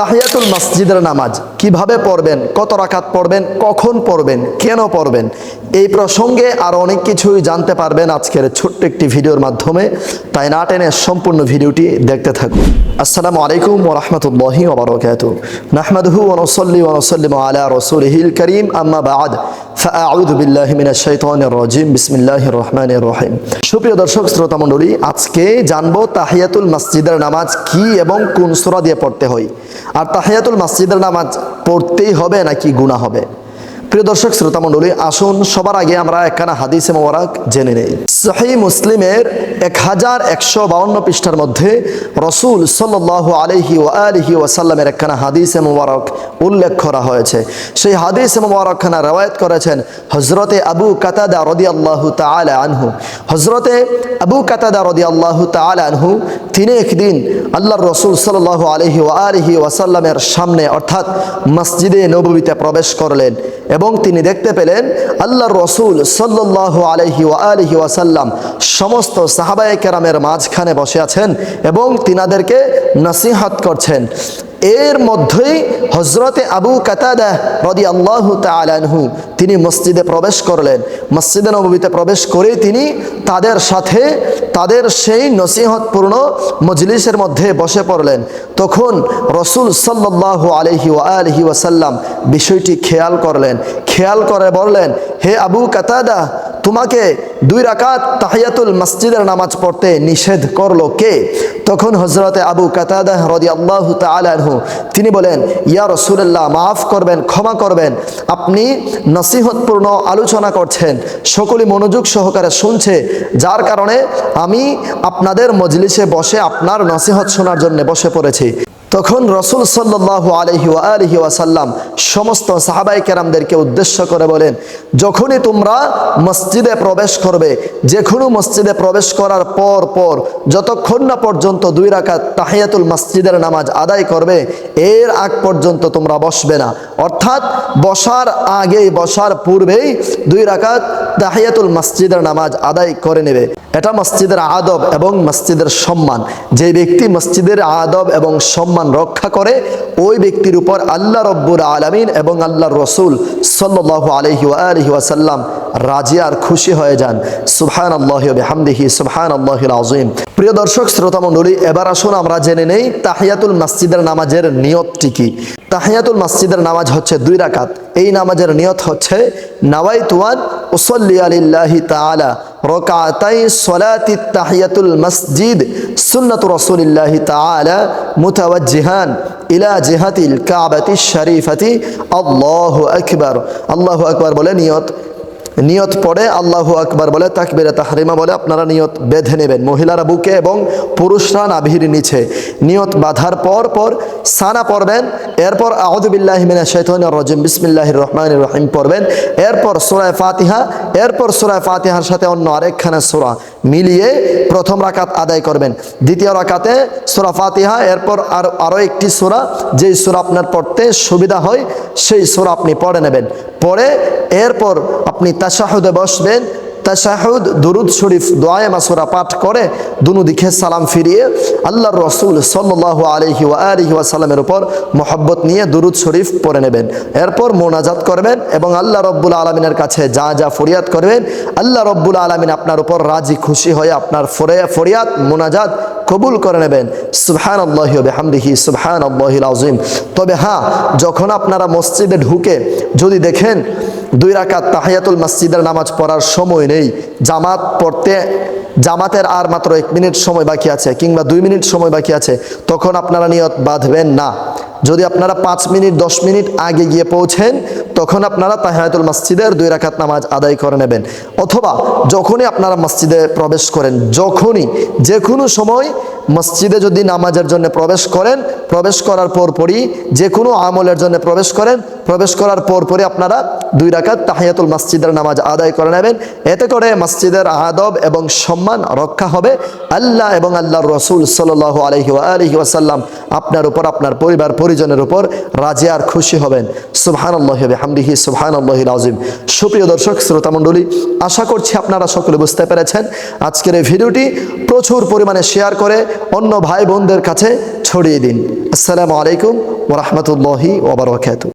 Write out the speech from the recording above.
তাহিয়াতুল মসজিদের নামাজ। কীভাবে পড়বেন? কত রাকাত পড়বেন? কখন পড়বেন? কেন পড়বেন? এই প্রসঙ্গে আর অনেক কিছুই জানতে পারবেন আজকের ছোট্ট একটি ভিডিওর মাধ্যমে। তাই না টেনে সম্পূর্ণ ভিডিওটি দেখতে থাকুন। আসসালামু আলাইকুম ওরহমতুল্লাহি ওবরকাত নাহমাদহু ওনসল্লি ওনসল্লিম আলা রসুল হিল করিম। আম্মা বাদ। রাজিম। বিসমিল্লাহ রহমান রহিম। সুপ্রিয় দর্শক, শ্রোতা মণ্ডলী, আজকে জানব তাহিয়াতুল মসজিদের নামাজ কি এবং কোন সোরা দিয়ে পড়তে হয়। আর তাহিয়াতুল মসজিদের নামাজ পড়তেই হবে নাকি গুণা হবে? প্রিয় দর্শক শ্রোতা মণ্ডলী আসুন সবার আগে আমরা একখানা হাদিসে মোবারক জেনে নেই। সহি মুসলিমের এক হাজার একশো বাউন্ন পৃষ্ঠার মধ্যে রসুল সাল্লাহ আলহি ও আলহি ওয়াসাল্লামের একখানা হাদিসে মোবারক উল্লেখ করা হয়েছে। সেই হাদিসে মোবারকখানা রেওয়ায়ত করেছেন হজরতে আবু কাতাদা রদি আল্লাহ তালা আনহু। হজরতে আবু কাতাদা রদি আল্লাহ তালা আনহু, তিনি একদিন আল্লাহর রসুল সাল্লাহ আলহি ও আলহি ওয়াসাল্লামের সামনে, অর্থাৎ মসজিদে নবীতে প্রবেশ করলেন এবং তিনি দেখতে পেলেন আল্লাহর রসুল সাল্লাহ আলহি আলহি ওয়াসাল্লাম সমস্ত সাহাবায়ে কেরামের মাঝখানে বসে আছেন এবং তিনাদেরকে নসিহত করছেন। এর মধ্যেই হজরতে আবু কাতাদা রদি আল্লাহ তালানহু তিনি মসজিদে প্রবেশ করলেন। মসজিদে নবীতে প্রবেশ করে তিনি তাদের সাথে তাদের সেই নসিহতপূর্ণ মজলিসের মধ্যে বসে পড়লেন। তখন রসুল সাল্লাহ আলহি আলহি ওয়াসাল্লাম বিষয়টি খেয়াল করলেন। খেয়াল করে বললেন, হে আবু কাতাদা তোমাকে দুই রাকাত তাহিয়াতুল মসজিদের নামাজ পড়তে নিষেধ করল কে? তখন হজরতে আবু কাতাদা রদি আল্লাহ তালহু তিনি বলেন, ইয়া রসুল্লাহ মাফ করবেন, ক্ষমা করবেন। আপনি নসিহতপূর্ণ আলোচনা করছেন সকলে মনোযোগ সহকারে শুনছে। যার কারণে আমি আপনাদের মজলিসে বসে আপনার নসিহত শোনার জন্য বসে পড়েছি। তখন রসুল সাল্লাহ আলহি আলহি ওয়াসাল্লাম সমস্ত সাহাবাই কেরামদেরকে উদ্দেশ্য করে বলেন, যখনই তোমরা মসজিদে প্রবেশ করবে যে কোনো মসজিদে প্রবেশ করার পর পর যতক্ষণ না পর্যন্ত দুই রাকাত তাহিয়াতুল মসজিদের নামাজ আদায় করবে, এর আগ পর্যন্ত তোমরা বসবে না। অর্থাৎ বসার আগেই, বসার পূর্বেই দুই রাকাত তাহিয়াতুল মসজিদের নামাজ আদায় করে নেবে। এটা মসজিদের আদব এবং মসজিদের সম্মান। যে ব্যক্তি মসজিদের আদব এবং সম্মান রক্ষা করে ওই ব্যক্তির উপর আল্লাহ রব্বুর আলমিন এবং আল্লাহর রসুল সাল্লাহ আলহি আলহি ওয়াসাল্লাম রাজি আর খুশি হয়ে যান। সুবহান আল্লাহ হামদিহি সুবহান আল্লাহ আজিম প্রিয় দর্শক, শ্রোতা মণ্ডলী, এবার আসুন আমরা জেনে নেই তাহিয়াতুল মাসজিদের নামাজের নিয়তটি কি। তাহিয়াতুল মাসজিদের নামাজ হচ্ছে দুই রাকাত। এই নামাজের নিয়ত হচ্ছে নাওয়াই তুয়ান ওসল্লি আলিল্লাহি তালা রকাতাই সলাতি তাহিয়াতুল মসজিদ সুন্নত রসুলিল্লাহ তালা মুতাওয়াজ্জিহান ইলা জেহাতিল কাবাতি শরীফাতি। আল্লাহ আকবর। আল্লাহ আকবর বলে নিয়ত। নিয়ত পড়ে, আল্লাহু আকবার বলে, তাকবিরে তাহরিমা বলে, আপনারা নিয়ত বেঁধে নেবেন। মহিলারা বুকে এবং পুরুষরা নাভির নিচে। নিয়ত বাঁধার পর পর সানা পড়বেন, এরপর আহদুবিল্লাহমিনা শৈতন রজিম বিসমিল্লাহ রহমান রহিম পড়বেন, এরপর সুরায় ফাতিহা, এরপর সুরায় ফাতিহার সাথে অন্য আরেকখানা সুরা মিলিয়ে প্রথম রাকাত আদায় করবেন। দ্বিতীয় রাকাতে সুরা ফাতিহা, এরপর আর, আরও একটি সুরা, যেই সুরা আপনার পড়তে সুবিধা হয়, সেই সুরা আপনি পড়ে নেবেন। পরে এরপর আপনি তাশাহুদে বসবেন, তাশাহুদ, দুরুদ শরীফ দোয়ায় মাসুরা পাঠ করে দুনু দিকে সালাম ফিরিয়ে আল্লাহর রসুল সাল্লাহ আলহি আলহি ওয়াসাল্লামের উপর মোহব্বত নিয়ে দুরুদ শরীফ পড়ে নেবেন। এরপর মোনাজাত করবেন এবং আল্লাহ রব্বুল আলমিনের কাছে যা যা ফরিয়াদ করবেন, আল্লাহ রব্বুল আলমিন আপনার উপর রাজি খুশি হয়ে আপনার ফরিয়াদ, মোনাজাত কবুল করে নেবেন। সুবহান আল্লাহ হামদিহি সুবহান আল্লাহিল আজিম তবে হ্যাঁ যখন আপনারা মসজিদে ঢুকে যদি দেখেন দুই রাকাত তাহিয়াতুল মসজিদের নামাজ পড়ার সময় নেই। জামাত পড়তে, জামাতের আর মাত্র এক মিনিট সময় বাকি আছে কিংবা দুই মিনিট সময় বাকি আছে, তখন আপনারা নিয়ত বাঁধবেন না। যদি আপনারা পাঁচ মিনিট, দশ মিনিট আগে গিয়ে পৌঁছেন, তখন আপনারা তাহিয়াতুল মসজিদের দুই রাকাত নামাজ আদায় করে নেবেন। অথবা যখনই আপনারা মসজিদে প্রবেশ করেন, যখনই যে কোনো সময় মসজিদে যদি নামাজের জন্য প্রবেশ করেন, প্রবেশ করার পরপরই যে কোনো আমলের জন্য প্রবেশ করেন, প্রবেশ করার পরপরই আপনারা দুই রাকাত তাহিয়াতুল মসজিদের নামাজ আদায় করে নেবেন। এতে করে মসজিদের আদব এবং সম্মান রক্ষা হবে। আল্লাহ এবং আল্লাহর রসুল সাল্লাহ আলহি আলহি ওয়াসাল্লাম আপনার উপর, আপনার পরিবার, পরিজনের উপর রাজে আর খুশি হবেন। সুবহান আল্লাহ হামদিহি সুবহান আল্লাহিল আজিম সুপ্রিয় দর্শক, শ্রোতা মণ্ডলী, আশা করছি আপনারা সকলে বুঝতে পেরেছেন আজকের এই ভিডিওটি প্রচুর পরিমাণে শেয়ার করে অন্য ভাই বোনদের কাছে ছড়িয়ে দিন। আসসালামু আলাইকুম ওরহমতুল্লাহি ওবরাকাতু